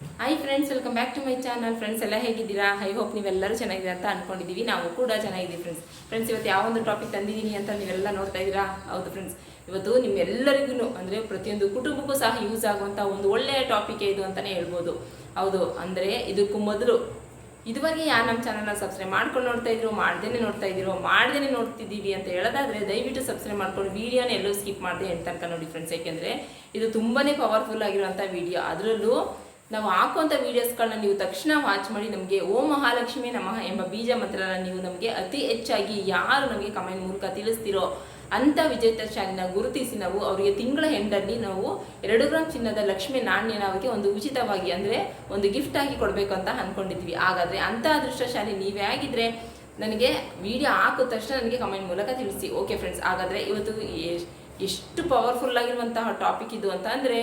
Hi friends welcome back to my channel friends ಎಲ್ಲ ಹೇಗಿದ್ದೀರಾ? I hope ನೀವೆಲ್ಲರೂ ಚೆನ್ನಾಗಿದ್ದೀರಾ ಅಂತ ಅನ್ಕೊಂಡಿದ್ದೀವಿ. ನಾವು ಕೂಡ ಚೆನ್ನಾಗಿದ್ದೀವಿ ಫ್ರೆಂಡ್ಸ್ ಫ್ರೆಂಡ್ಸ್ ಇವತ್ತು ಯಾವ ಒಂದು ಟಾಪಿಕ್ ತಂದಿದ್ದೀನಿ ಅಂತ ನೀವೆಲ್ಲ ನೋಡ್ತಾ ಇದ್ದೀರಾ? ಹೌದು ಫ್ರೆಂಡ್ಸ್ ಇವತ್ತು ನಿಮ್ಮೆಲ್ಲರಿಗೂ ಅಂದರೆ ಪ್ರತಿಯೊಂದು ಕುಟುಂಬಕ್ಕೂ ಸಹ ಯೂಸ್ ಆಗುವಂಥ ಒಂದು ಒಳ್ಳೆಯ ಟಾಪಿಕ್ ಇದು ಅಂತಲೇ ಹೇಳ್ಬೋದು. ಹೌದು, ಅಂದರೆ ಇದಕ್ಕೂ ಮೊದಲು ಇದುವರೆಗೆ ಯಾರು ನಮ್ಮ ಚಾನಲ್ನ ಸಬ್ಸ್ಕ್ರೈಬ್ ಮಾಡ್ಕೊಂಡು ನೋಡ್ತಾ ಇದ್ರು, ಮಾಡ್ದೇನೆ ನೋಡ್ತಾ ಇದ್ದೀರೋ ಮಾಡ್ದೇನೆ ನೋಡ್ತಿದ್ದೀವಿ ಅಂತ ಹೇಳೋದಾದ್ರೆ ದಯವಿಟ್ಟು ಸಬ್ಸ್ಕ್ರೈಬ್ ಮಾಡ್ಕೊಂಡು ವೀಡಿಯೋನ ಎಲ್ಲೂ ಸ್ಕಿಪ್ ಮಾಡಿದೆ ತನಕ ನೋಡಿ ಫ್ರೆಂಡ್ಸ್ ಯಾಕೆಂದರೆ ಇದು ತುಂಬಾನೇ ಪವರ್ಫುಲ್ ಆಗಿರುವಂಥ ವಿಡಿಯೋ ಅದರಲ್ಲೂ ನಾವು ಹಾಕುವಂಥ ವೀಡಿಯೋಸ್ಗಳನ್ನ ನೀವು ತಕ್ಷಣ ವಾಚ್ ಮಾಡಿ ನಮಗೆ ಓ ಮಹಾಲಕ್ಷ್ಮಿ ನಮಃ ಎಂಬ ಬೀಜ ಮಂತ್ರನ ನೀವು ನಮಗೆ ಅತಿ ಹೆಚ್ಚಾಗಿ ಯಾರು ನಮಗೆ ಕಮೆಂಟ್ ಮೂಲಕ ತಿಳಿಸ್ತಿರೋ ಅಂತ ವಿಜೇತ ಶಾಲಿನ ಗುರುತಿಸಿ ನಾವು ಅವರಿಗೆ ತಿಂಗಳ ಎಂಡಲ್ಲಿ ನಾವು ಎರಡು ಗ್ರಾಮ್ ಚಿನ್ನದ ಲಕ್ಷ್ಮಿ ನಾಣ್ಯನ ಅವರಿಗೆ ಒಂದು ಉಚಿತವಾಗಿ ಅಂದರೆ ಒಂದು ಗಿಫ್ಟ್ ಆಗಿ ಕೊಡಬೇಕು ಅಂತ ಅಂದ್ಕೊಂಡಿದ್ವಿ ಹಾಗಾದರೆ ಅಂಥ ಅದೃಷ್ಟಶಾಲಿ ನೀವೇ ಆಗಿದ್ರೆ ನನಗೆ ವಿಡಿಯೋ ಹಾಕಿದ ತಕ್ಷಣ ನನಗೆ ಕಮೆಂಟ್ ಮೂಲಕ ತಿಳಿಸಿ. ಓಕೆ ಫ್ರೆಂಡ್ಸ್ ಹಾಗಾದರೆ ಇವತ್ತು ಎಷ್ಟು ಪವರ್ಫುಲ್ ಆಗಿರುವಂತಹ ಟಾಪಿಕ್ ಇದು ಅಂತ ಅಂದರೆ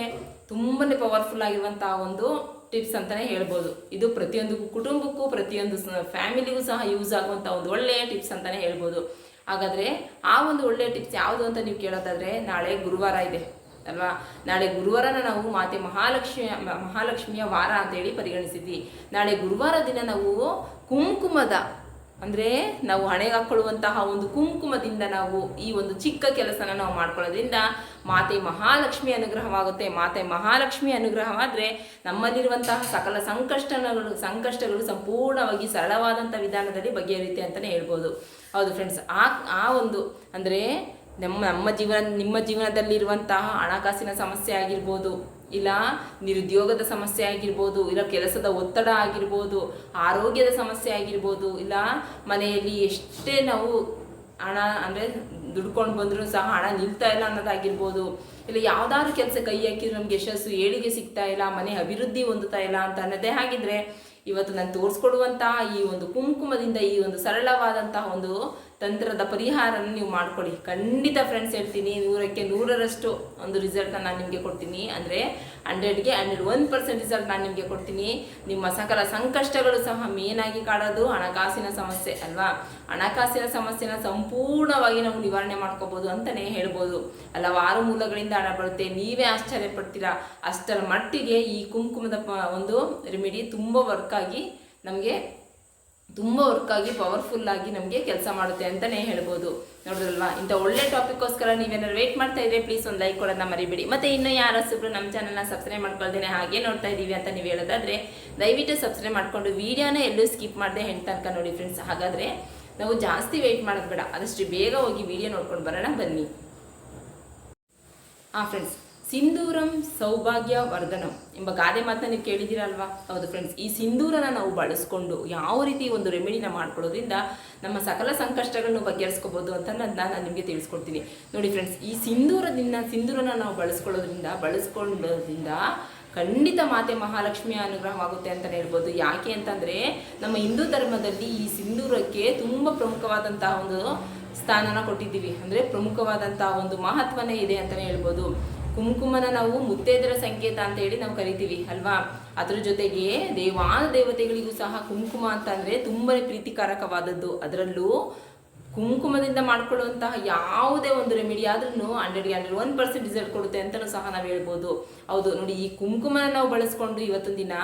ತುಂಬನೇ ಪವರ್ಫುಲ್ ಆಗಿರುವಂತಹ ಒಂದು ಟಿಪ್ಸ್ ಅಂತಾನೆ ಹೇಳ್ಬೋದು. ಇದು ಪ್ರತಿಯೊಂದು ಕುಟುಂಬಕ್ಕೂ, ಪ್ರತಿಯೊಂದು ಫ್ಯಾಮಿಲಿಗೂ ಸಹ ಯೂಸ್ ಆಗುವಂಥ ಒಂದು ಒಳ್ಳೆಯ ಟಿಪ್ಸ್ ಅಂತಾನೆ ಹೇಳ್ಬೋದು. ಹಾಗಾದರೆ ಆ ಒಂದು ಒಳ್ಳೆಯ ಟಿಪ್ಸ್ ಯಾವುದು ಅಂತ ನೀವು ಕೇಳೋದಾದ್ರೆ ನಾಳೆ ಗುರುವಾರ ಇದೆ, ಅಲ್ವಾ? ನಾಳೆ ಗುರುವಾರನ ನಾವು ಮಾತೆ ಮಹಾಲಕ್ಷ್ಮಿ, ಮಹಾಲಕ್ಷ್ಮಿಯ ವಾರ ಅಂತೇಳಿ ಪರಿಗಣಿಸಿದ್ವಿ. ನಾಳೆ ಗುರುವಾರ ದಿನ ನಾವು ಕುಂಕುಮದ ಅಂದರೆ ನಾವು ಹಣೆಗೆ ಹಾಕೊಳ್ಳುವಂತಹ ಒಂದು ಕುಂಕುಮದಿಂದ ನಾವು ಈ ಒಂದು ಚಿಕ್ಕ ಕೆಲಸನ ನಾವು ಮಾಡ್ಕೊಳ್ಳೋದ್ರಿಂದ ಮಾತೆ ಮಹಾಲಕ್ಷ್ಮಿ ಅನುಗ್ರಹವಾಗುತ್ತೆ. ಮಾತೆ ಮಹಾಲಕ್ಷ್ಮಿ ಅನುಗ್ರಹವಾದರೆ ನಮ್ಮಲ್ಲಿರುವಂತಹ ಸಕಲ ಸಂಕಷ್ಟಗಳು ಸಂಕಷ್ಟಗಳು ಸಂಪೂರ್ಣವಾಗಿ ಸರಳವಾದಂಥ ವಿಧಾನದಲ್ಲಿ ಬಗೆಹರಿಯುತ್ತೆ ಅಂತಲೇ ಹೇಳ್ಬೋದು. ಹೌದು ಫ್ರೆಂಡ್ಸ್ ಆ ಆ ಒಂದು ಅಂದರೆ ನಮ್ಮ ನಮ್ಮ ಜೀವನ, ನಿಮ್ಮ ಜೀವನದಲ್ಲಿರುವಂತಹ ಹಣಕಾಸಿನ ಸಮಸ್ಯೆ ಆಗಿರ್ಬೋದು ಇಲ್ಲ, ನಿರುದ್ಯೋಗದ ಸಮಸ್ಯೆ ಆಗಿರ್ಬೋದು, ಇಲ್ಲ ಕೆಲಸದ ಒತ್ತಡ ಆಗಿರ್ಬೋದು, ಆರೋಗ್ಯದ ಸಮಸ್ಯೆ ಆಗಿರ್ಬೋದು, ಇಲ್ಲ ಮನೆಯಲ್ಲಿ ಎಷ್ಟೇ ನಾವು ಹಣ ಅಂದರೆ ದುಡ್ಕೊಂಡು ಬಂದರೂ ಸಹ ಹಣ ನಿಲ್ತಾ ಇಲ್ಲ ಅನ್ನೋದಾಗಿರ್ಬೋದು, ಇಲ್ಲ ಯಾವ್ದಾದ್ರು ಕೆಲಸ ಕೈ ಹಾಕಿದ್ರು ನಮ್ಗೆ ಯಶಸ್ಸು ಏಳಿಗೆ ಸಿಗ್ತಾ ಇಲ್ಲ, ಮನೆ ಅಭಿವೃದ್ಧಿ ಹೊಂದುತ್ತಾ ಇಲ್ಲ ಅಂತ ಅನ್ನೋದೇ ಹಾಗಿದ್ರೆ, ಇವತ್ತು ನಾನು ತೋರಿಸ್ಕೊಡುವಂತಹ ಈ ಒಂದು ಕುಂಕುಮದಿಂದ ಈ ಒಂದು ಸರಳವಾದಂತಹ ಒಂದು ತಂತ್ರದ ಪರಿಹಾರನ ನೀವು ಮಾಡ್ಕೊಳ್ಳಿ. ಖಂಡಿತ ಫ್ರೆಂಡ್ಸ್ ಹೇಳ್ತೀನಿ, ನೂರಕ್ಕೆ ನೂರರಷ್ಟು ಒಂದು ರಿಸಲ್ಟ್ನ ನಾನು ನಿಮಗೆ ಕೊಡ್ತೀನಿ. ಅಂದರೆ ಹಂಡ್ರೆಡ್ಗೆ ಹಂಡ್ರೆಡ್ ಒನ್ ಪರ್ಸೆಂಟ್ ರಿಸಲ್ಟ್ ನಾನು ನಿಮಗೆ ಕೊಡ್ತೀನಿ. ನಿಮ್ಮ ಸಕಲ ಸಂಕಷ್ಟಗಳು ಸಹ ಮೇನಾಗಿ ಕಾಡೋದು ಹಣಕಾಸಿನ ಸಮಸ್ಯೆ ಅಲ್ವಾ? ಹಣಕಾಸಿನ ಸಮಸ್ಯೆನ ಸಂಪೂರ್ಣವಾಗಿ ನಾವು ನಿವಾರಣೆ ಮಾಡ್ಕೋಬೋದು ಅಂತಲೇ ಹೇಳ್ಬೋದು. ಹಲವಾರು ಮೂಲಗಳಿಂದ ಹಣ ಬರುತ್ತೆ. ನೀವೇ ಆಶ್ಚರ್ಯ ಪಡ್ತೀರಾ ಅಷ್ಟರ ಮಟ್ಟಿಗೆ ಈ ಕುಂಕುಮದ ಒಂದು ರೆಮಿಡಿ ತುಂಬ ವರ್ಕ್ ಆಗಿ ನಮಗೆ ತುಂಬ ವರ್ಕ್ ಆಗಿ ಪವರ್ಫುಲ್ ಆಗಿ ನಮಗೆ ಕೆಲಸ ಮಾಡುತ್ತೆ ಅಂತಲೇ ಹೇಳ್ಬೋದು. ನೋಡಿದ್ರಲ್ವಾ ಇಂಥ ಒಳ್ಳೆ ಟಾಪಿಕ್ಗೋಸ್ಕರ ನೀವೇನಾದ್ರು ವೇಟ್ ಮಾಡ್ತಾ ಇದ್ರೆ ಪ್ಲೀಸ್ ಒಂದು ಲೈಕ್ ಕೊಡೋದನ್ನ ಮರಿಬೇಡಿ. ಮತ್ತೆ ಇನ್ನು ಯಾರು ಹೊಸಬ್ರು ನಮ್ಮ ಚಾನಲ್ನ ಸಬ್ಸ್ಕ್ರೈಬ್ ಮಾಡ್ಕೊಳ್ದೇನೆ ಹಾಗೆ ನೋಡ್ತಾ ಇದ್ದೀವಿ ಅಂತ ನೀವು ಹೇಳೋದಾದ್ರೆ, ದಯವಿಟ್ಟು ಸಬ್ಸ್ಕ್ರೈಬ್ ಮಾಡ್ಕೊಂಡು ವೀಡಿಯೋನ ಎಲ್ಲೂ ಸ್ಕಿಪ್ ಮಾಡದೆ ಹೆಣ್ ತನಕ ನೋಡಿ ಫ್ರೆಂಡ್ಸ್ ಹಾಗಾದರೆ ನಾವು ಜಾಸ್ತಿ ವೆಯ್ಟ್ ಮಾಡೋದು ಬೇಡ. ಆದಷ್ಟು ಬೇಗ ಹೋಗಿ ವಿಡಿಯೋ ನೋಡ್ಕೊಂಡು ಬರೋಣ. ಬನ್ನಿ. ಹಾಂ ಫ್ರೆಂಡ್ಸ್ ಸಿಂಧೂರಂ ಸೌಭಾಗ್ಯ ವರ್ಧನಂ ಎಂಬ ಗಾದೆ ಮಾತನ್ನ ನೀವು ಕೇಳಿದ್ದೀರಲ್ವಾ? ಹೌದು ಫ್ರೆಂಡ್ಸ್ ಈ ಸಿಂಧೂರನ ನಾವು ಬಳಸ್ಕೊಂಡು ಯಾವ ರೀತಿ ಒಂದು ರೆಮಿಡಿನ ಮಾಡ್ಕೊಳ್ಳೋದ್ರಿಂದ ನಮ್ಮ ಸಕಲ ಸಂಕಷ್ಟಗಳನ್ನು ಬಗೆಹರಿಸ್ಕೋಬೋದು ಅಂತ ನಾನು ನಾನು ನಿಮಗೆ ತಿಳಿಸ್ಕೊಡ್ತೀನಿ. ನೋಡಿ ಫ್ರೆಂಡ್ಸ್ ಈ ಸಿಂಧೂರದಿಂದ, ಸಿಂಧೂರನ ನಾವು ಬಳಸ್ಕೊಳ್ಳೋದ್ರಿಂದ ಬಳಸ್ಕೊಳ್ಳೋದ್ರಿಂದ ಖಂಡಿತ ಮಾತೆ ಮಹಾಲಕ್ಷ್ಮಿಯ ಅನುಗ್ರಹವಾಗುತ್ತೆ ಅಂತಲೇ ಹೇಳ್ಬೋದು. ಯಾಕೆ ಅಂತಂದರೆ ನಮ್ಮ ಹಿಂದೂ ಧರ್ಮದಲ್ಲಿ ಈ ಸಿಂಧೂರಕ್ಕೆ ತುಂಬ ಪ್ರಮುಖವಾದಂತಹ ಒಂದು ಸ್ಥಾನನ ಕೊಟ್ಟಿದ್ದೀವಿ. ಅಂದರೆ ಪ್ರಮುಖವಾದಂತಹ ಒಂದು ಮಹತ್ವನೇ ಇದೆ ಅಂತಲೇ ಹೇಳ್ಬೋದು. ಕುಂಕುಮನ ನಾವು ಮುತ್ತೈದರ ಸಂಕೇತ ಅಂತ ಹೇಳಿ ನಾವು ಕರಿತೀವಿ, ಅಲ್ವಾ? ಅದರ ಜೊತೆಗೆ ದೇವಾನ ದೇವತೆಗಳಿಗೂ ಸಹ ಕುಂಕುಮ ಅಂತಂದರೆ ತುಂಬನೇ ಪ್ರೀತಿಕಾರಕವಾದದ್ದು. ಅದರಲ್ಲೂ ಕುಂಕುಮದಿಂದ ಮಾಡ್ಕೊಳ್ಳುವಂತಹ ಯಾವುದೇ ಒಂದು ರೆಮಿಡಿ ಆದ್ರೂ ಹಂಡ್ರೆಡ್ಗೆ ಹಂಡ್ರೆಡ್ ಒನ್ ಪರ್ಸೆಂಟ್ ರಿಸಲ್ಟ್ ಕೊಡುತ್ತೆ ಅಂತಲೂ ಸಹ ನಾವು ಹೇಳ್ಬೋದು. ಹೌದು, ನೋಡಿ ಈ ಕುಂಕುಮನ ನಾವು ಬಳಸ್ಕೊಂಡು ಇವತ್ತೊಂದು ದಿನ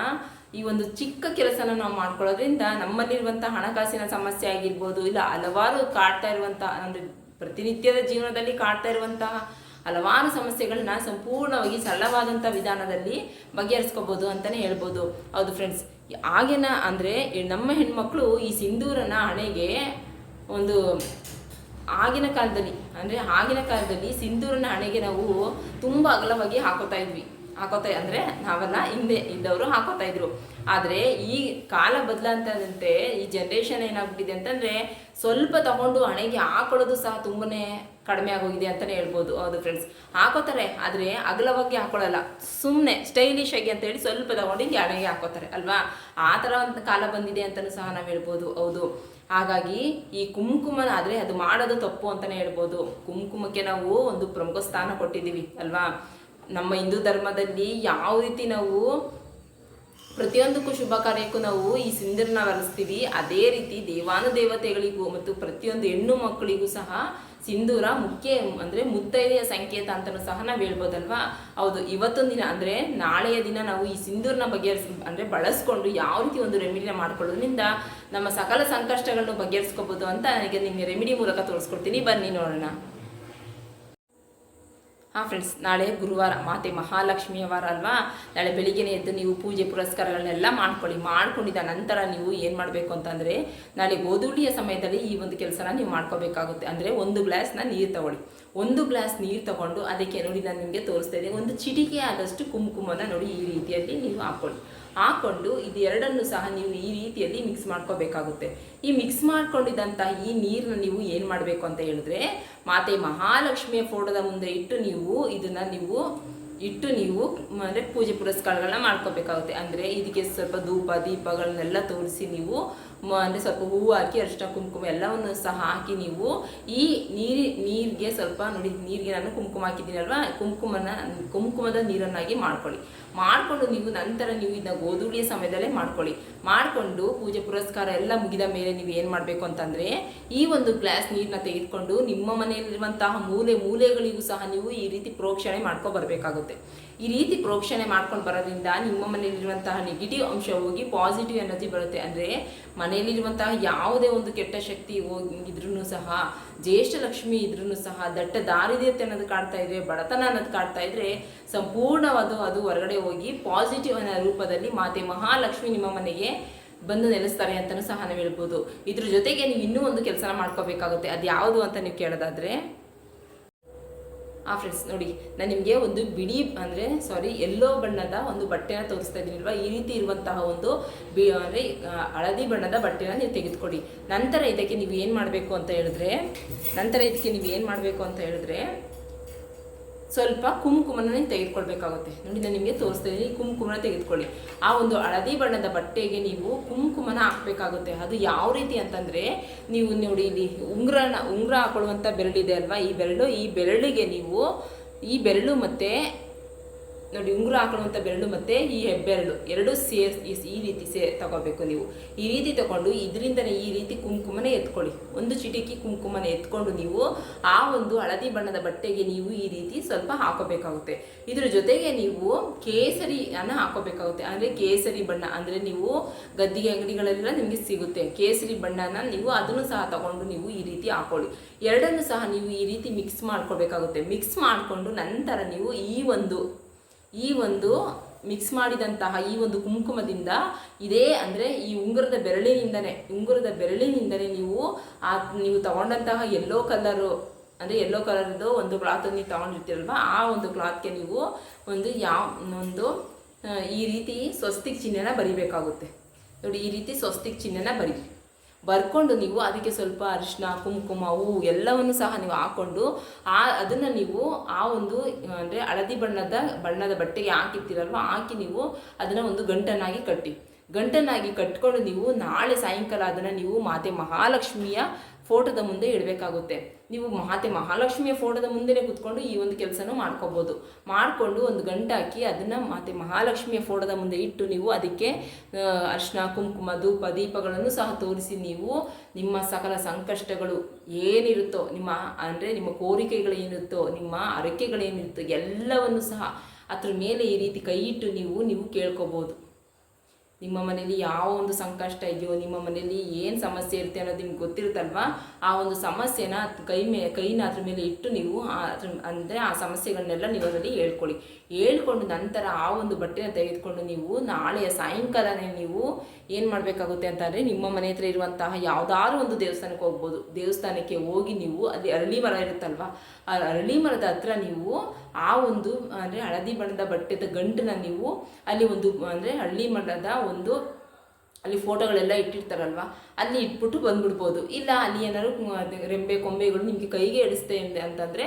ಈ ಒಂದು ಚಿಕ್ಕ ಕೆಲಸನ ನಾವು ಮಾಡ್ಕೊಳ್ಳೋದ್ರಿಂದ ನಮ್ಮಲ್ಲಿರುವಂತಹ ಹಣಕಾಸಿನ ಸಮಸ್ಯೆ ಆಗಿರ್ಬೋದು, ಇಲ್ಲ ಹಲವಾರು ಕಾಡ್ತಾ ಇರುವಂತಹ ಅಂದರೆ ಪ್ರತಿನಿತ್ಯದ ಜೀವನದಲ್ಲಿ ಕಾಡ್ತಾ ಇರುವಂತಹ ಹಲವಾರು ಸಮಸ್ಯೆಗಳನ್ನ ಸಂಪೂರ್ಣವಾಗಿ ಸರಳವಾದಂಥ ವಿಧಾನದಲ್ಲಿ ಬಗೆಹರಿಸ್ಕೋಬೋದು ಅಂತಲೇ ಹೇಳ್ಬೋದು. ಹೌದು ಫ್ರೆಂಡ್ಸ್ ಆಗಿನ ಅಂದರೆ ನಮ್ಮ ಹೆಣ್ಮಕ್ಳು ಈ ಸಿಂಧೂರನ ಹಣೆಗೆ ಒಂದು ಆಗಿನ ಕಾಲದಲ್ಲಿ, ಅಂದರೆ ಆಗಿನ ಕಾಲದಲ್ಲಿ ಸಿಂಧೂರನ ಹಣೆಗೆ ನಾವು ತುಂಬ ಅಗಲವಾಗಿ ಹಾಕೋತಾ ಇದ್ವಿ. ಹಾಕೋತಾ ಅಂದರೆ ನಾವೆಲ್ಲ ಹಿಂದೆ ಇದ್ದವರು ಹಾಕೋತಾ ಇದ್ರು. ಆದರೆ ಈ ಕಾಲ ಬದಲಾಂತಂತೆ ಈ ಜನ್ರೇಷನ್ ಏನಾಗ್ಬಿಟ್ಟಿದೆ ಅಂತಂದರೆ ಸ್ವಲ್ಪ ತಗೊಂಡು ಹಣೆಗೆ ಹಾಕೊಳ್ಳೋದು ಸಹ ತುಂಬನೇ ಕಡಿಮೆ ಆಗೋಗಿದೆ ಅಂತಲೇ ಹೇಳ್ಬೋದು. ಹೌದು ಫ್ರೆಂಡ್ಸ್ ಹಾಕೋತಾರೆ, ಆದರೆ ಅಗಲವಾಗಿ ಹಾಕೊಳ್ಳಲ್ಲ. ಸುಮ್ಮನೆ ಸ್ಟೈಲಿಶ್ ಆಗಿ ಅಂತ ಹೇಳಿ ಸ್ವಲ್ಪ ತಗೊಂಡು ಹಣೆಗೆ ಹಾಕೋತಾರೆ, ಅಲ್ವಾ? ಆ ಥರ ಒಂದು ಕಾಲ ಬಂದಿದೆ ಅಂತಲೂ ಸಹ ನಾವು ಹೇಳ್ಬೋದು. ಹೌದು. ಹಾಗಾಗಿ ಈ ಕುಂಕುಮನ, ಆದರೆ ಅದು ಮಾಡೋದು ತಪ್ಪು ಅಂತಲೇ ಹೇಳ್ಬೋದು. ಕುಂಕುಮಕ್ಕೆ ನಾವು ಒಂದು ಪ್ರಮುಖ ಸ್ಥಾನ ಕೊಟ್ಟಿದ್ದೀವಿ, ಅಲ್ವಾ? ನಮ್ಮ ಹಿಂದೂ ಧರ್ಮದಲ್ಲಿ ಯಾವ ರೀತಿ ನಾವು ಪ್ರತಿಯೊಂದಕ್ಕೂ ಶುಭ ಕಾರ್ಯಕ್ಕೂ ನಾವು ಈ ಸಿಂಧೂರನ ಬಳಸ್ತೀವಿ ಅದೇ ರೀತಿ ದೇವಾನುದೇವತೆಗಳಿಗೂ ಮತ್ತು ಪ್ರತಿಯೊಂದು ಹೆಣ್ಣು ಮಕ್ಕಳಿಗೂ ಸಹ ಸಿಂಧೂರ ಮುಖ್ಯ ಅಂದರೆ ಮುತ್ತೈದೆಯ ಸಂಕೇತ ಅಂತಲೂ ಸಹ ನಾವು ಹೇಳ್ಬೋದಲ್ವಾ? ಹೌದು, ಇವತ್ತೊಂದು ದಿನ ಅಂದರೆ ನಾಳೆಯ ದಿನ ನಾವು ಈ ಸಿಂಧೂರನ ಬಗೆಹರಿಸ್ ಅಂದರೆ ಬಳಸ್ಕೊಂಡು ಯಾವ ರೀತಿ ಒಂದು ರೆಮಿಡಿನ ಮಾಡ್ಕೊಳ್ಳೋದ್ರಿಂದ ನಮ್ಮ ಸಕಲ ಸಂಕಷ್ಟಗಳನ್ನು ಬಗೆಹರಿಸ್ಕೋಬೋದು ಅಂತ ನನಗೆ ನಿಮಗೆ ರೆಮಿಡಿ ಮೂಲಕ ತೋರಿಸ್ಕೊಡ್ತೀನಿ. ಬನ್ನಿ ನೋಡೋಣ. ಹಾಂ ಫ್ರೆಂಡ್ಸ್ ನಾಳೆ ಗುರುವಾರ, ಮಾತೆ ಮಹಾಲಕ್ಷ್ಮಿಯ ವಾರ ಅಲ್ವಾ? ನಾಳೆ ಬೆಳಿಗ್ಗೆನೇ ಎದ್ದು ನೀವು ಪೂಜೆ ಪುರಸ್ಕಾರಗಳನ್ನೆಲ್ಲ ಮಾಡ್ಕೊಳ್ಳಿ. ಮಾಡ್ಕೊಂಡಿದ್ದ ನಂತರ ನೀವು ಏನು ಮಾಡಬೇಕು ಅಂತಂದರೆ, ನಾಳೆ ಗೋಧೂಳಿಯ ಸಮಯದಲ್ಲಿ ಈ ಒಂದು ಕೆಲಸನ ನೀವು ಮಾಡ್ಕೋಬೇಕಾಗುತ್ತೆ. ಅಂದರೆ ಒಂದು ಗ್ಲಾಸ್ನ ನೀರು ತಗೊಳ್ಳಿ. ಒಂದು ಗ್ಲಾಸ್ ನೀರು ತಗೊಂಡು ಅದಕ್ಕೆ ನೋಡಿ ನಾನು ನಿಮಗೆ ತೋರಿಸ್ತಾ ಇದ್ದೀನಿ. ಒಂದು ಚಿಟಿಕೆ ಆದಷ್ಟು ಕುಂಕುಮನ ನೋಡಿ ಈ ರೀತಿಯಲ್ಲಿ ನೀವು ಹಾಕ್ಕೊಳ್ಳಿ. ಹಾಕ್ಕೊಂಡು ಇದು ಎರಡನ್ನು ಸಹ ನೀವು ಈ ರೀತಿಯಲ್ಲಿ ಮಿಕ್ಸ್ ಮಾಡ್ಕೋಬೇಕಾಗುತ್ತೆ. ಈ ಮಿಕ್ಸ್ ಮಾಡ್ಕೊಂಡಿದ್ದಂತಹ ಈ ನೀರನ್ನ ನೀವು ಏನು ಮಾಡಬೇಕು ಅಂತ ಹೇಳಿದ್ರೆ, ಮಾತೆ ಮಹಾಲಕ್ಷ್ಮಿಯ ಫೋಟೋದ ಮುಂದೆ ಇಟ್ಟು ನೀವು ಇದನ್ನ ನೀವು, ಇಟ್ಟು ನೀವು ಅಂದರೆ ಪೂಜೆ ಪುರಸ್ಕಾರಗಳನ್ನ ಮಾಡ್ಕೋಬೇಕಾಗುತ್ತೆ. ಅಂದರೆ ಇದಕ್ಕೆ ಸ್ವಲ್ಪ ಧೂಪ, ದೀಪಗಳನ್ನೆಲ್ಲ ತೋರಿಸಿ ನೀವು ಅಂದರೆ ಸ್ವಲ್ಪ ಹೂವು ಹಾಕಿ ಅರಿಶಿನ ಕುಂಕುಮ ಎಲ್ಲವನ್ನು ಸಹ ಹಾಕಿ ನೀವು ಈ ನೀರಿ, ನೀರಿಗೆ ಸ್ವಲ್ಪ ನೋಡಿ, ನೀರಿಗೆ ನಾನು ಕುಂಕುಮ ಹಾಕಿದ್ದೀನಲ್ವಾ? ಕುಂಕುಮನ, ಕುಂಕುಮದ ನೀರನ್ನಾಗಿ ಮಾಡ್ಕೊಳ್ಳಿ. ಮಾಡಿಕೊಂಡು ನೀವು ನಂತರ ನೀವು ಇದನ್ನ ಗೋಧೂಳಿಯ ಸಮಯದಲ್ಲೇ ಮಾಡ್ಕೊಳ್ಳಿ. ಮಾಡಿಕೊಂಡು ಪೂಜೆ ಪುರಸ್ಕಾರ ಎಲ್ಲ ಮುಗಿದ ಮೇಲೆ ನೀವು ಏನು ಮಾಡಬೇಕು ಅಂತಂದರೆ, ಈ ಒಂದು ಗ್ಲಾಸ್ ನೀರನ್ನ ತೆಗೆದುಕೊಂಡು ನಿಮ್ಮ ಮನೆಯಲ್ಲಿರುವಂತಹ ಮೂಲೆ ಮೂಲೆಗಳಿಗೂ ಸಹ ನೀವು ಈ ರೀತಿ ಪ್ರೋಕ್ಷಣೆ ಮಾಡ್ಕೊ ಬರಬೇಕಾಗುತ್ತೆ. ಈ ರೀತಿ ಪ್ರೋಕ್ಷಣೆ ಮಾಡ್ಕೊಂಡು ಬರೋದ್ರಿಂದ ನಿಮ್ಮ ಮನೆಯಲ್ಲಿರುವಂತಹ ನೆಗೆಟಿವ್ ಅಂಶ ಹೋಗಿ ಪಾಸಿಟಿವ್ ಎನರ್ಜಿ ಬರುತ್ತೆ. ಅಂದರೆ ಮನೆಯಲ್ಲಿರುವಂತಹ ಯಾವುದೇ ಒಂದು ಕೆಟ್ಟ ಶಕ್ತಿ ಹೋಗಿದ್ರೂ ಸಹ, ಜ್ಯೇಷ್ಠ ಲಕ್ಷ್ಮಿ ಇದ್ರೂ ಸಹ, ದಟ್ಟ ದಾರಿದ್ರ್ಯತೆ ಅನ್ನೋದು ಕಾಡ್ತಾ ಇದ್ರೆ, ಬಡತನ ಅನ್ನೋದು ಕಾಡ್ತಾ ಇದ್ರೆ ಸಂಪೂರ್ಣವಾದ ಅದು ಹೊರಗಡೆ ಹೋಗಿ ಪಾಸಿಟಿವ್ ಅನ್ನೋ ರೂಪದಲ್ಲಿ ಮಾತೆ ಮಹಾಲಕ್ಷ್ಮಿ ನಿಮ್ಮ ಮನೆಗೆ ಬಂದು ನೆಲೆಸ್ತಾರೆ ಅಂತಲೂ ಸಹ ನಾವು ಹೇಳ್ಬೋದು. ಇದ್ರ ಜೊತೆಗೆ ನೀವು ಇನ್ನೂ ಒಂದು ಕೆಲಸನ ಮಾಡ್ಕೋಬೇಕಾಗುತ್ತೆ. ಅದು ಯಾವುದು ಅಂತ ನೀವು ಕೇಳೋದಾದ್ರೆ ಆ ಫ್ರೆಂಡ್ಸ್ ನೋಡಿ, ನಾನು ನಿಮಗೆ ಒಂದು ಬಿಳಿ, ಅಂದರೆ ಸಾರಿ ಎಲ್ಲೋ ಬಣ್ಣದ ಒಂದು ಬಟ್ಟೆನ ತೋರಿಸ್ತಾ ಇದ್ದೀನಿಲ್ವಾ? ಈ ರೀತಿ ಇರುವಂತಹ ಒಂದು ಬಿ, ಅಂದರೆ ಹಳದಿ ಬಣ್ಣದ ಬಟ್ಟೆನ ನೀವು ತೆಗೆದುಕೊಡಿ ನಂತರ ಇದಕ್ಕೆ ನೀವು ಏನು ಮಾಡಬೇಕು ಅಂತ ಹೇಳಿದ್ರೆ, ನಂತರ ಇದಕ್ಕೆ ನೀವು ಏನು ಮಾಡಬೇಕು ಅಂತ ಹೇಳಿದ್ರೆ ಸ್ವಲ್ಪ ಕುಂಕುಮನ ತೆಗೆದುಕೊಳ್ಬೇಕಾಗುತ್ತೆ. ನೋಡಿ ನಾನು ನಿಮಗೆ ತೋರಿಸ್ತಾ ಇದ್ದೀನಿ ಕುಂಕುಮನ ತೆಗೆದುಕೊಳ್ಳಿ. ಆ ಒಂದು ಹಳದಿ ಬಣ್ಣದ ಬಟ್ಟೆಗೆ ನೀವು ಕುಂಕುಮನ ಹಾಕಬೇಕಾಗುತ್ತೆ. ಅದು ಯಾವ ರೀತಿ ಅಂತಂದರೆ, ನೀವು ನೋಡಿ ಇಲ್ಲಿ ಉಂಗುರನ, ಉಂಗುರ ಹಾಕೊಳ್ಳುವಂಥ ಬೆರಳಿದೆ ಅಲ್ವಾ? ಈ ಬೆರಳು, ಈ ಬೆರಳಿಗೆ ನೀವು ಈ ಬೆರಳು ಮತ್ತು ನೋಡಿ, ಉಂಗುರ ಹಾಕೊಳ್ಳುವಂಥ ಬೆರಳು ಮತ್ತು ಈ ಹೆಬ್ಬೆರಳು. ಎರಡು ಸೇರ್ ಈ ರೀತಿ ಸೇ ತಗೋಬೇಕು ನೀವು. ಈ ರೀತಿ ತಗೊಂಡು ಇದರಿಂದನೇ ಈ ರೀತಿ ಕುಂಕುಮನ ಎತ್ಕೊಳ್ಳಿ. ಒಂದು ಚಿಟಿಕಿ ಕುಂಕುಮನ ಎತ್ಕೊಂಡು ನೀವು ಆ ಒಂದು ಹಳದಿ ಬಣ್ಣದ ಬಟ್ಟೆಗೆ ನೀವು ಈ ರೀತಿ ಸ್ವಲ್ಪ ಹಾಕೋಬೇಕಾಗುತ್ತೆ. ಇದ್ರ ಜೊತೆಗೆ ನೀವು ಕೇಸರಿಯನ್ನು ಹಾಕೋಬೇಕಾಗುತ್ತೆ. ಅಂದರೆ ಕೇಸರಿ ಬಣ್ಣ, ಅಂದರೆ ನೀವು ಗದ್ದಿಗೆ ಅಂಗಡಿಗಳೆಲ್ಲ ನಿಮಗೆ ಸಿಗುತ್ತೆ. ಕೇಸರಿ ಬಣ್ಣನ ನೀವು ಅದನ್ನು ಸಹ ತಗೊಂಡು ನೀವು ಈ ರೀತಿ ಹಾಕೊಳ್ಳಿ. ಎರಡನ್ನು ಸಹ ನೀವು ಈ ರೀತಿ ಮಿಕ್ಸ್ ಮಾಡ್ಕೋಬೇಕಾಗುತ್ತೆ. ಮಿಕ್ಸ್ ಮಾಡಿಕೊಂಡು ನಂತರ ನೀವು ಈ ಒಂದು ಈ ಒಂದು ಮಿಕ್ಸ್ ಮಾಡಿದಂತಹ ಈ ಒಂದು ಕುಂಕುಮದಿಂದ ಇದೇ ಅಂದರೆ ಈ ಉಂಗುರದ ಬೆರಳಿನಿಂದನೇ ಉಂಗುರದ ಬೆರಳಿನಿಂದನೇ ನೀವು ಆ, ನೀವು ತಗೊಂಡಂತಹ ಎಲ್ಲೋ ಕಲರು ಅಂದರೆ ಎಲ್ಲೋ ಕಲರ್ದು ಒಂದು ಕ್ಲಾತ್ ನೀವು ತಗೊಂಡಿರ್ತೀರಲ್ವ, ಆ ಒಂದು ಕ್ಲಾತ್ಗೆ ನೀವು ಒಂದು ಯಾವ, ಒಂದು ಈ ರೀತಿ ಸ್ವಸ್ತಿಕ್ ಚಿಹ್ನೆನ ಬರಿಬೇಕಾಗುತ್ತೆ. ನೋಡಿ, ಈ ರೀತಿ ಸ್ವಸ್ತಿಕ್ ಚಿಹ್ನೆನ ಬರಿ. ಬರ್ಕೊಂಡು ನೀವು ಅದಕ್ಕೆ ಸ್ವಲ್ಪ ಅರಿಶಿನ ಕುಂಕುಮ, ಹೂವು ಎಲ್ಲವನ್ನು ಸಹ ನೀವು ಹಾಕ್ಕೊಂಡು ಆ ಅದನ್ನು ನೀವು ಆ ಒಂದು, ಅಂದರೆ ಹಳದಿ ಬಣ್ಣದ ಬಣ್ಣದ ಬಟ್ಟೆಗೆ ಹಾಕಿರ್ತೀರಲ್ವ, ಹಾಕಿ ನೀವು ಅದನ್ನು ಒಂದು ಗಂಟನಾಗಿ ಕಟ್ಟಿ. ಗಂಟನಾಗಿ ಕಟ್ಕೊಂಡು ನೀವು ನಾಳೆ ಸಾಯಂಕಾಲ ಅದನ್ನು ನೀವು ಮಾತೆ ಮಹಾಲಕ್ಷ್ಮಿಯ ಫೋಟೋದ ಮುಂದೆ ಇಡಬೇಕಾಗುತ್ತೆ. ನೀವು ಮಾತೆ ಮಹಾಲಕ್ಷ್ಮಿಯ ಫೋಟೋದ ಮುಂದೆನೇ ಕೂತ್ಕೊಂಡು ಈ ಒಂದು ಕೆಲಸನೂ ಮಾಡ್ಕೋಬೋದು. ಮಾಡಿಕೊಂಡು ಒಂದು ಗಂಟೆ ಹಾಕಿ ಅದನ್ನು ಮಾತೆ ಮಹಾಲಕ್ಷ್ಮಿಯ ಫೋಟೋದ ಮುಂದೆ ಇಟ್ಟು ನೀವು ಅದಕ್ಕೆ ಅರ್ಶನ ಕುಂಕುಮ, ಧೂಪ, ದೀಪಗಳನ್ನು ಸಹ ತೋರಿಸಿ ನೀವು ನಿಮ್ಮ ಸಕಲ ಸಂಕಷ್ಟಗಳು ಏನಿರುತ್ತೋ, ನಿಮ್ಮ, ಅಂದರೆ ನಿಮ್ಮ ಕೋರಿಕೆಗಳು ಏನಿರುತ್ತೋ, ನಿಮ್ಮ ಅರಕೆಗಳೇನಿರುತ್ತೋ ಎಲ್ಲವನ್ನು ಸಹ ಅದ್ರ ಮೇಲೆ ಈ ರೀತಿ ಕೈ ಇಟ್ಟು ನೀವು ನೀವು ಕೇಳ್ಕೊಬೋದು. ನಿಮ್ಮ ಮನೇಲಿ ಯಾವ ಒಂದು ಸಂಕಷ್ಟ ಇದೆಯೋ, ನಿಮ್ಮ ಮನೇಲಿ ಏನು ಸಮಸ್ಯೆ ಇರುತ್ತೆ ಅನ್ನೋದು ನಿಮ್ಗೆ ಗೊತ್ತಿರುತ್ತಲ್ವಾ? ಆ ಒಂದು ಸಮಸ್ಯೆನ ಕೈ ಮೇ, ಕೈನ ಅದ್ರ ಮೇಲೆ ಇಟ್ಟು ನೀವು ಅಂದರೆ ಆ ಸಮಸ್ಯೆಗಳನ್ನೆಲ್ಲ ನೀವು ಅದರಲ್ಲಿ ಹೇಳ್ಕೊಳ್ಳಿ. ಹೇಳ್ಕೊಂಡು ನಂತರ ಆ ಒಂದು ಬಟ್ಟೆನ ತೆಗೆದುಕೊಂಡು ನೀವು ನಾಳೆಯ ಸಾಯಂಕಾಲನೇ ನೀವು ಏನು ಮಾಡಬೇಕಾಗುತ್ತೆ ಅಂತಂದರೆ ನಿಮ್ಮ ಮನೆ ಹತ್ರ ಇರುವಂತಹ ಯಾವುದಾದ್ರೂ ಒಂದು ದೇವಸ್ಥಾನಕ್ಕೆ ಹೋಗ್ಬೋದು. ದೇವಸ್ಥಾನಕ್ಕೆ ಹೋಗಿ ನೀವು ಅಲ್ಲಿ ಅರಳಿ ಮರ ಇರುತ್ತಲ್ವಾ? ಆ ಅರಳಿ ಮರದ ಹತ್ರ ನೀವು ಆ ಒಂದು, ಅಂದರೆ ಹಳದಿ ಬಣ್ಣದ ಬಟ್ಟೆದ ಗಂಟನ್ನ ನೀವು ಅಲ್ಲಿ ಒಂದು, ಅಂದರೆ ಹಳ್ಳಿ ಮರದ ಒಂದು ಅಲ್ಲಿ ಫೋಟೋಗಳೆಲ್ಲ ಇಟ್ಟಿರ್ತಾರಲ್ವ, ಅಲ್ಲಿ ಇಟ್ಬಿಟ್ಟು ಬಂದ್ಬಿಡ್ಬೋದು. ಇಲ್ಲ, ಅಲ್ಲಿ ಏನಾದ್ರು ರೆಂಬೆ ಕೊಂಬೆಗಳು ನಿಮಗೆ ಕೈಗೆ ಎಡಿಸ್ತೆ ಅಂತಂದರೆ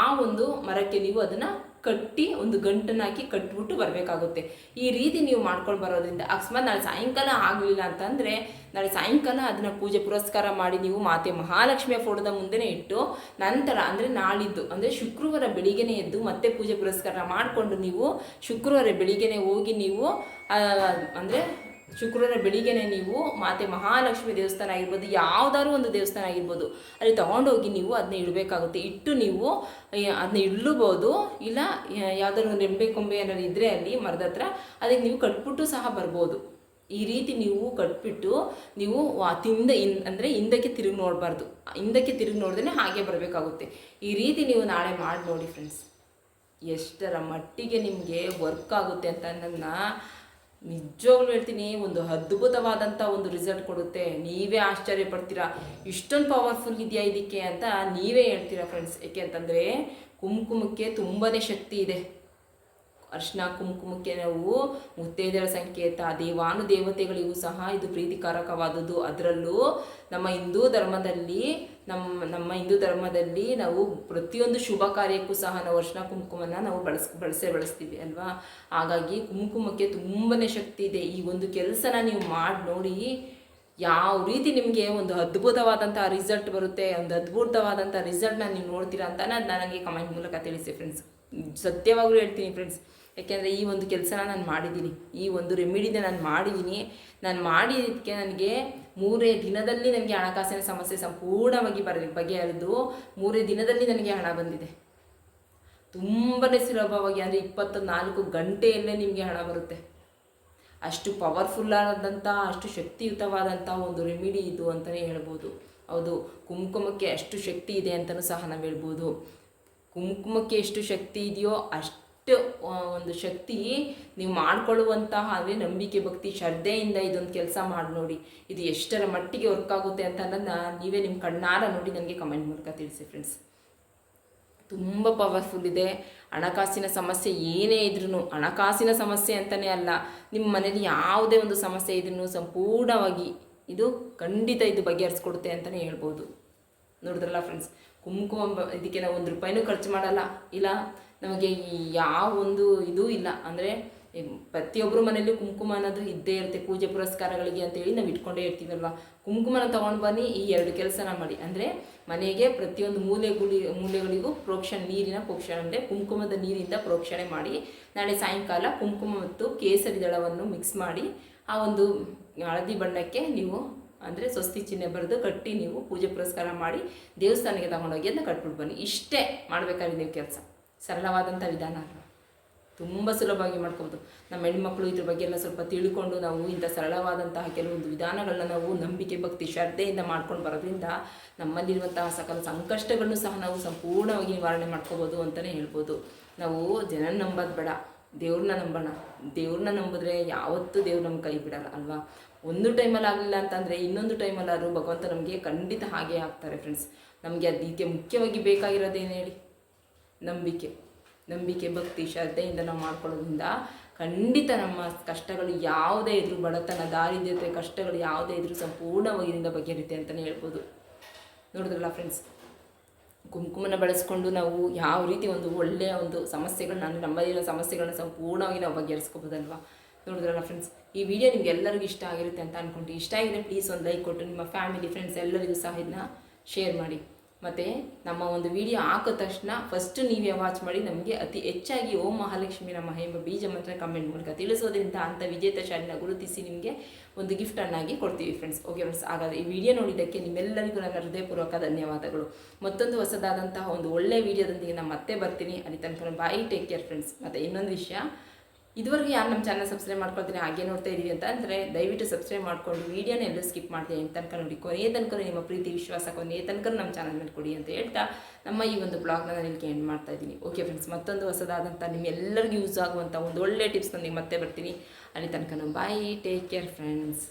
ಆ ಒಂದು ಮರಕ್ಕೆ ನೀವು ಅದನ್ನು ಕಟ್ಟಿ ಒಂದು ಗಂಟನ್ನು ಹಾಕಿ ಕಟ್ಬಿಟ್ಟು ಬರಬೇಕಾಗುತ್ತೆ. ಈ ರೀತಿ ನೀವು ಮಾಡ್ಕೊಂಡು ಬರೋದ್ರಿಂದ ಅಕಸ್ಮಾತ್ ನಾಳೆ ಸಾಯಂಕಾಲ ಆಗಲಿಲ್ಲ ಅಂತಂದರೆ ನಾಳೆ ಸಾಯಂಕಾಲ ಅದನ್ನು ಪೂಜೆ ಪುರಸ್ಕಾರ ಮಾಡಿ ನೀವು ಮಾತೆ ಮಹಾಲಕ್ಷ್ಮಿಯ ಫೋಟೋದ ಮುಂದೆನೇ ಇಟ್ಟು ನಂತರ ಅಂದರೆ ನಾಳಿದ್ದು ಅಂದರೆ ಶುಕ್ರವಾರ ಬೆಳಿಗ್ಗೆನೇ ಎದ್ದು ಮತ್ತೆ ಪೂಜೆ ಪುರಸ್ಕಾರ ಮಾಡಿಕೊಂಡು ನೀವು ಶುಕ್ರವಾರ ಬೆಳಿಗ್ಗೆನೇ ಹೋಗಿ ನೀವು ಅಂದರೆ ಶುಕ್ರವಾರ ಬೆಳಿಗ್ಗೆನೆ ನೀವು ಮಾತೆ ಮಹಾಲಕ್ಷ್ಮಿ ದೇವಸ್ಥಾನ ಆಗಿರ್ಬೋದು, ಯಾವುದಾದ್ರು ಒಂದು ದೇವಸ್ಥಾನ ಆಗಿರ್ಬೋದು, ಅಲ್ಲಿ ತೊಗೊಂಡೋಗಿ ನೀವು ಅದನ್ನ ಇಡಬೇಕಾಗುತ್ತೆ. ಇಟ್ಟು ನೀವು ಅದನ್ನ ಇಡ್ಲೂಬೋದು, ಇಲ್ಲ ಯಾವ್ದಾದ್ರು ಒಂದು ರೆಂಬೆ ಕೊಂಬೆ ಏನಾದ್ರು ಇದ್ದರೆ ಅಲ್ಲಿ ಮರದ ಹತ್ರ ಅದಕ್ಕೆ ನೀವು ಕಟ್ಬಿಟ್ಟು ಸಹ ಬರ್ಬೋದು. ಈ ರೀತಿ ನೀವು ಕಟ್ಬಿಟ್ಟು ನೀವು ತಿಂದ ಇನ್, ಅಂದರೆ ಹಿಂದಕ್ಕೆ ತಿರುಗಿ ನೋಡಬಾರ್ದು. ಹಿಂದಕ್ಕೆ ತಿರುಗಿ ನೋಡಿದ್ರೆ ಹಾಗೆ ಬರಬೇಕಾಗುತ್ತೆ. ಈ ರೀತಿ ನೀವು ನಾಳೆ ಮಾಡಿ ನೋಡಿ ಫ್ರೆಂಡ್ಸ್ ಎಷ್ಟರ ಮಟ್ಟಿಗೆ ನಿಮಗೆ ವರ್ಕ್ ಆಗುತ್ತೆ ಅಂತ ನನ್ನ ನಿಜವಾಗ್ಲೂ ಹೇಳ್ತೀನಿ, ಒಂದು ಅದ್ಭುತವಾದಂಥ ಒಂದು ರಿಸಲ್ಟ್ ಕೊಡುತ್ತೆ. ನೀವೇ ಆಶ್ಚರ್ಯ ಪಡ್ತೀರಾ? ಇಷ್ಟೊಂದು ಪವರ್ಫುಲ್ ಇದೆಯಾ ಇದಕ್ಕೆ ಅಂತ ನೀವೇ ಹೇಳ್ತೀರಾ ಫ್ರೆಂಡ್ಸ್ ಯಾಕೆ ಅಂತಂದರೆ, ಕುಂಕುಮಕ್ಕೆ ತುಂಬಾ ಶಕ್ತಿ ಇದೆ. ಅರ್ಶಿನ, ಕುಂಕುಮಕ್ಕೆ ನಾವು ಮುತ್ತೈದೆಯರ ಸಂಕೇತ ದೇವಾನು ದೇವತೆಗಳಿಗೂ ಸಹ ಇದು ಪ್ರೀತಿಕಾರಕವಾದದ್ದು. ಅದರಲ್ಲೂ ನಮ್ಮ ಹಿಂದೂ ಧರ್ಮದಲ್ಲಿ ನಮ್ಮ ನಮ್ಮ ಹಿಂದೂ ಧರ್ಮದಲ್ಲಿ ನಾವು ಪ್ರತಿಯೊಂದು ಶುಭ ಕಾರ್ಯಕ್ಕೂ ಸಹ ನಾವು ಅರ್ಶನ ಕುಂಕುಮನ ನಾವು ಬಳಸ್, ಬಳಸೇ ಬಳಸ್ತೀವಿ, ಅಲ್ವಾ? ಹಾಗಾಗಿ ಕುಂಕುಮಕ್ಕೆ ತುಂಬಾ ಶಕ್ತಿ ಇದೆ. ಈ ಒಂದು ಕೆಲಸನ ನೀವು ಮಾಡಿ ನೋಡಿ ಯಾವ ರೀತಿ ನಿಮಗೆ ಒಂದು ಅದ್ಭುತವಾದಂಥ ರಿಸಲ್ಟ್ ಬರುತ್ತೆ, ಒಂದು ಅದ್ಭುತವಾದಂಥ ರಿಸಲ್ಟ್ನ ನೀವು ನೋಡ್ತೀರಾ ಅಂತ ನನಗೆ ಕಮೆಂಟ್ ಮೂಲಕ ತಿಳಿಸಿ ಫ್ರೆಂಡ್ಸ್ ಸತ್ಯವಾಗಲೂ ಹೇಳ್ತೀನಿ ಫ್ರೆಂಡ್ಸ್ ಯಾಕೆಂದರೆ ಈ ಒಂದು ಕೆಲಸನ ನಾನು ಮಾಡಿದ್ದೀನಿ. ಈ ಒಂದು ರೆಮಿಡಿನ ನಾನು ಮಾಡಿದ್ದೀನಿ. ನಾನು ಮಾಡಿದ್ದಕ್ಕೆ ನನಗೆ ಮೂರೇ ದಿನದಲ್ಲಿ ನನಗೆ ಹಣಕಾಸಿನ ಸಮಸ್ಯೆ ಸಂಪೂರ್ಣವಾಗಿ ಬರ, ಬಗೆಹರಿದು ಮೂರೇ ದಿನದಲ್ಲಿ ನನಗೆ ಹಣ ಬಂದಿದೆ. ತುಂಬಾ ಸುಲಭವಾಗಿ ಅಂದರೆ ಇಪ್ಪತ್ತು ನಾಲ್ಕು ಗಂಟೆಯಲ್ಲೇ ನಿಮಗೆ ಹಣ ಬರುತ್ತೆ. ಅಷ್ಟು ಪವರ್ಫುಲ್ ಆದಂಥ ಅಷ್ಟು ಶಕ್ತಿಯುತವಾದಂಥ ಒಂದು ರೆಮಿಡಿ ಇದು ಅಂತಲೇ ಹೇಳ್ಬೋದು. ಹೌದು, ಕುಂಕುಮಕ್ಕೆ ಅಷ್ಟು ಶಕ್ತಿ ಇದೆ ಅಂತಲೂ ಸಹ ನಾವು ಹೇಳ್ಬೋದು. ಕುಂಕುಮಕ್ಕೆ ಎಷ್ಟು ಶಕ್ತಿ ಇದೆಯೋ ಅಷ್ಟು ಒಂದು ಶಕ್ತಿ ನೀವು ಮಾಡ್ಕೊಳ್ಳುವಂತಹ, ಅಂದರೆ ನಂಬಿಕೆ, ಭಕ್ತಿ, ಶ್ರದ್ಧೆಯಿಂದ ಇದೊಂದು ಕೆಲಸ ಮಾಡಿ ನೋಡಿ. ಇದು ಎಷ್ಟರ ಮಟ್ಟಿಗೆ ವರ್ಕ್ ಆಗುತ್ತೆ ಅಂತ ಅನ್ನೋದನ್ನ ನೀವೇ ನಿಮ್ಮ ಕಣ್ಣಾರ ನೋಡಿ ನನಗೆ ಕಮೆಂಟ್ ಮೂಲಕ ತಿಳಿಸಿ ಫ್ರೆಂಡ್ಸ್ ತುಂಬ ಪವರ್ಫುಲ್ ಇದೆ. ಹಣಕಾಸಿನ ಸಮಸ್ಯೆ ಏನೇ ಇದ್ರೂ ಹಣಕಾಸಿನ ಸಮಸ್ಯೆ ಅಂತಲೇ ಅಲ್ಲ, ನಿಮ್ಮ ಮನೇಲಿ ಯಾವುದೇ ಒಂದು ಸಮಸ್ಯೆ ಇದ್ರೂ ಸಂಪೂರ್ಣವಾಗಿ ಇದು ಖಂಡಿತ ಇದು ಬಗೆಹರಿಸ್ಕೊಡುತ್ತೆ ಅಂತಲೇ ಹೇಳ್ಬೋದು. ನೋಡಿದ್ರಲ್ಲ ಫ್ರೆಂಡ್ಸ್ ಕುಂಕುಮ, ಇದಕ್ಕೆ ನಾವು ಒಂದು ರೂಪಾಯಿನೂ ಖರ್ಚು ಮಾಡಲ್ಲ, ಇಲ್ಲ ನಮಗೆ ಯಾವ ಒಂದು ಇದು ಇಲ್ಲ. ಅಂದರೆ ಪ್ರತಿಯೊಬ್ಬರು ಮನೆಯಲ್ಲೂ ಕುಂಕುಮ ಅನ್ನೋದು ಇದ್ದೇ ಇರುತ್ತೆ, ಪೂಜೆ ಪುರಸ್ಕಾರಗಳಿಗೆ ಅಂತೇಳಿ ನಾವು ಇಟ್ಕೊಂಡೇ ಇರ್ತೀವಲ್ವ? ಕುಂಕುಮನ ತೊಗೊಂಡು ಬನ್ನಿ, ಈ ಎರಡು ಕೆಲಸನ ಮಾಡಿ. ಅಂದರೆ, ಮನೆಗೆ ಪ್ರತಿಯೊಂದು ಮೂಲೆಗುಳಿ ಮೂಲೆಗಳಿಗೂ ಪ್ರೋಕ್ಷಣೆ, ನೀರಿನ ಪ್ರೋಕ್ಷಣೆ ಅಂದರೆ ಕುಂಕುಮದ ನೀರಿಂದ ಪ್ರೋಕ್ಷಣೆ ಮಾಡಿ, ನಾಳೆ ಸಾಯಂಕಾಲ ಕುಂಕುಮ ಮತ್ತು ಕೇಸರಿ ದಳವನ್ನು ಮಿಕ್ಸ್ ಮಾಡಿ, ಆ ಒಂದು ಹಳದಿ ಬಣ್ಣಕ್ಕೆ ನೀವು, ಅಂದರೆ ಸ್ವಸ್ತಿ ಚಿಹ್ನೆ ಬರೆದು ಕಟ್ಟಿ ನೀವು ಪೂಜೆ ಪುರಸ್ಕಾರ ಮಾಡಿ ದೇವಸ್ಥಾನಕ್ಕೆ ತಗೊಂಡೋಗಿ ಅದನ್ನ ಕಟ್ಬಿಟ್ಟು ಬನ್ನಿ. ಇಷ್ಟೇ ಮಾಡಬೇಕಾದ್ರೆ ನೀವು ಕೆಲಸ. ಸರಳವಾದಂಥ ವಿಧಾನ ಅಲ್ವಾ? ತುಂಬ ಸುಲಭವಾಗಿ ಮಾಡ್ಕೊಬೋದು. ನಮ್ಮ ಹೆಣ್ಮಕ್ಳು ಇದ್ರ ಬಗ್ಗೆ ಎಲ್ಲ ಸ್ವಲ್ಪ ತಿಳ್ಕೊಂಡು ನಾವು ಇಂಥ ಸರಳವಾದಂತಹ ಕೆಲವೊಂದು ವಿಧಾನಗಳನ್ನ ನಾವು ನಂಬಿಕೆ, ಭಕ್ತಿ, ಶ್ರದ್ಧೆಯಿಂದ ಮಾಡ್ಕೊಂಡು ಬರೋದ್ರಿಂದ ನಮ್ಮಲ್ಲಿರುವಂತಹ ಸಕಲ ಸಂಕಷ್ಟಗಳನ್ನು ಸಹ ನಾವು ಸಂಪೂರ್ಣವಾಗಿ ನಿವಾರಣೆ ಮಾಡ್ಕೋಬೋದು ಅಂತಲೇ ಹೇಳ್ಬೋದು. ನಾವು ಜನ ನಂಬೋದು ಬೇಡ, ದೇವ್ರನ್ನ ನಂಬೋಣ. ದೇವ್ರನ್ನ ನಂಬಿದ್ರೆ ಯಾವತ್ತೂ ದೇವ್ರು ನಮ್ಮ ಕೈ ಬಿಡಲ್ಲ ಅಲ್ವಾ? ಒಂದು ಟೈಮಲ್ಲಿ ಆಗಲಿಲ್ಲ ಅಂತಂದರೆ ಇನ್ನೊಂದು ಟೈಮಲ್ಲಾದರೂ ಭಗವಂತ ನಮಗೆ ಖಂಡಿತ ಹಾಗೆ ಆಗ್ತಾರೆ ಫ್ರೆಂಡ್ಸ್ ನಮಗೆ ಅದಕ್ಕೆ ಮುಖ್ಯವಾಗಿ ಬೇಕಾಗಿರೋದೇನು ಹೇಳಿ? ನಂಬಿಕೆ ನಂಬಿಕೆ, ಭಕ್ತಿ, ಶ್ರದ್ಧೆಯಿಂದ ನಾವು ಮಾಡ್ಕೊಳ್ಳೋದ್ರಿಂದ ಖಂಡಿತ ನಮ್ಮ ಕಷ್ಟಗಳು ಯಾವುದೇ ಇದ್ರೂ, ಬಡತನ, ದಾರಿದ್ರ್ಯತೆ, ಕಷ್ಟಗಳು ಯಾವುದೇ ಇದ್ರೂ ಸಂಪೂರ್ಣವಾಗಿ ಇದರಿಂದ ಬಗೆಹರಿತೆ ಅಂತಲೇ ಹೇಳ್ಬೋದು. ನೋಡಿದ್ರಲ್ಲ ಫ್ರೆಂಡ್ಸ್ ಕುಂಕುಮನ ಬಳಸ್ಕೊಂಡು ನಾವು ಯಾವ ರೀತಿ ಒಂದು ಒಳ್ಳೆಯ ಒಂದು ಸಮಸ್ಯೆಗಳನ್ನ ನಮ್ಮಲ್ಲಿರೋ ಸಮಸ್ಯೆಗಳನ್ನ ಸಂಪೂರ್ಣವಾಗಿ ನಾವು ಬಗೆಹರಿಸ್ಕೋಬೋದಲ್ವಾ? ನೋಡಿದ್ರಲ್ಲ ಫ್ರೆಂಡ್ಸ್ ಈ ವಿಡಿಯೋ ನಿಮ್ಗೆ ಎಲ್ಲರಿಗೂ ಇಷ್ಟ ಆಗಿರುತ್ತೆ ಅಂತ ಅಂದ್ಕೊಂಡು ಇಷ್ಟ ಆಗಿದ್ರೆ ಪ್ಲೀಸ್ ಒಂದು ಲೈಕ್ ಕೊಟ್ಟು, ನಿಮ್ಮ ಫ್ಯಾಮಿಲಿ ಫ್ರೆಂಡ್ಸ್ ಎಲ್ಲರಿಗೂ ಸಹ ಇದನ್ನ ಶೇರ್ ಮಾಡಿ. ಮತ್ತು ನಮ್ಮ ಒಂದು ವಿಡಿಯೋ ಹಾಕಿದ ತಕ್ಷಣ ಫಸ್ಟ್ ನೀವೇ ವಾಚ್ ಮಾಡಿ ನಮಗೆ ಅತಿ ಹೆಚ್ಚಾಗಿ ಓಂ ಮಹಾಲಕ್ಷ್ಮಿ ನಮ್ಮ ಎಂಬ ಬೀಜ ಮಂತ್ರ ಕಮೆಂಟ್ ಮೂಲಕ ತಿಳಿಸೋದ್ರಿಂದ ಅಂಥ ವಿಜೇತ ಶಾಲಿನ ಗುರುತಿಸಿ ನಿಮಗೆ ಒಂದು ಗಿಫ್ಟನ್ನಾಗಿ ಕೊಡ್ತೀವಿ ಫ್ರೆಂಡ್ಸ್ ಓಕೆ ಫ್ರೆಂಡ್ಸ್ ಹಾಗಾದರೆ ಈ ವಿಡಿಯೋ ನೋಡಿದ್ದಕ್ಕೆ ನಿಮ್ಮೆಲ್ಲರಿಗೂ ನನ್ನ ಹೃದಯಪೂರ್ವಕ ಧನ್ಯವಾದಗಳು. ಮತ್ತೊಂದು ಹೊಸದಾದಂತಹ ಒಂದು ಒಳ್ಳೆಯ ವಿಡಿಯೋದೊಂದಿಗೆ ನಾನು ಮತ್ತೆ ಬರ್ತೀನಿ. ಅಲ್ಲಿ ತನಕ ಬಾಯಿ ಟೇಕ್ ಕೇರ್ ಫ್ರೆಂಡ್ಸ್ ಮತ್ತು ಇನ್ನೊಂದು ವಿಷಯ ಇದುವರೆಗೂ ಯಾರು ನಮ್ಮ ಚಾನಲ್ ಸಬ್ಸ್ಕ್ರೈಬ್ ಮಾಡ್ಕೊಳ್ತೀನಿ, ಹಾಗೆ ನೋಡ್ತಾ ಇದ್ದೀವಿ ಅಂತ ಅಂದರೆ ದಯವಿಟ್ಟು ಸಬ್ಸ್ಕ್ರೈಬ್ ಮಾಡ್ಕೊಂಡು ವೀಡಿಯೋನ ಎಲ್ಲೂ ಸ್ಕಿಪ್ ಮಾಡ್ತೀನಿ ತನಕ ನೋಡಿ, ಕೊನೆಯ ತನಕ ನಿಮ್ಮ ಪ್ರೀತಿ, ವಿಶ್ವಾಸ, ಕೊನೆಯ ತನಕ ನಮ್ಮ ಚಾನಲ್ ಮೇಲೆ ಕೊಡಿ ಅಂತ ಹೇಳ್ತಾ ನಮ್ಮ ಈ ಒಂದು ಬ್ಲಾಗ್ನ ನಾನು ಇಲ್ಲಿ ಎಂಡ್ ಮಾಡ್ತಾ ಇದ್ದೀನಿ ಓಕೆ ಫ್ರೆಂಡ್ಸ್ ಮತ್ತೊಂದು ಹೊಸದಾದಂಥ ನಿಮ್ಮೆಲ್ಲರಿಗೂ ಯೂಸ್ ಆಗುವಂಥ ಒಂದು ಒಳ್ಳೆ ಟಿಪ್ಸ್ ನನಗೆ ಮತ್ತೆ ಬರ್ತೀನಿ. ಅಲ್ಲಿ ತನಕ ಬಾಯಿ ಟೇಕ್ ಕೇರ್ ಫ್ರೆಂಡ್ಸ್